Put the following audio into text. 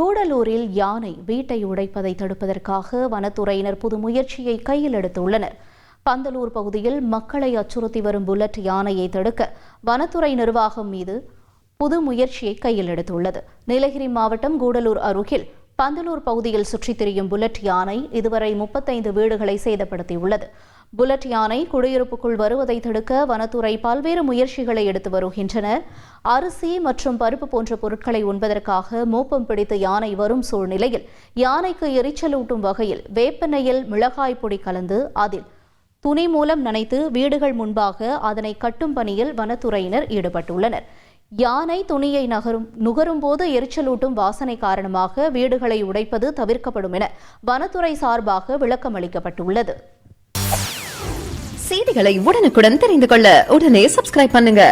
கூடலூரில் யானை வீட்டை உடைப்பதை தடுப்பதற்காக வனத்துறையினர் புது முயற்சியை கையில் எடுத்துள்ளனர். பந்தலூர் பகுதியில் மக்களை அச்சுறுத்தி வரும் புல்லட் யானையை தடுக்க வனத்துறை நிர்வாகம் மீது புது முயற்சியை கையில் எடுத்துள்ளது. நீலகிரி மாவட்டம் கூடலூர் அருகில் பந்தலூர் பகுதியில் சுற்றித் திரியும் புல்லட் யானை இதுவரை முப்பத்தைந்து வீடுகளை சேதப்படுத்தியுள்ளது. புல்லட் யானை குடியிருப்புக்குள் வருவதை தடுக்க வனத்துறை பல்வேறு முயற்சிகளை எடுத்து வருகின்றனர். அரிசி மற்றும் பருப்பு போன்ற பொருட்களை உண்பதற்காக மோப்பம் பிடித்து யானை வரும் சூழ்நிலையில் யானைக்கு எரிச்சலூட்டும் வகையில் வேப்பெண்ணெயில் மிளகாய் பொடி கலந்து அதில் துணி மூலம் நனைத்து வீடுகள் முன்பாக அதனை கட்டும் பணியில் வனத்துறையினர் ஈடுபட்டுள்ளனர். யானை துணியை நகரும் நுகரும் போது எரிச்சலூட்டும் வாசனை காரணமாக வீடுகளை உடைப்பது தவிர்க்கப்படும் என வனத்துறை சார்பாக விளக்கம் அளிக்கப்பட்டுள்ளது. செய்திகளை உடனுக்குடன் தெரிந்து கொள்ள உடனே சப்ஸ்கிரைப் பண்ணுங்க.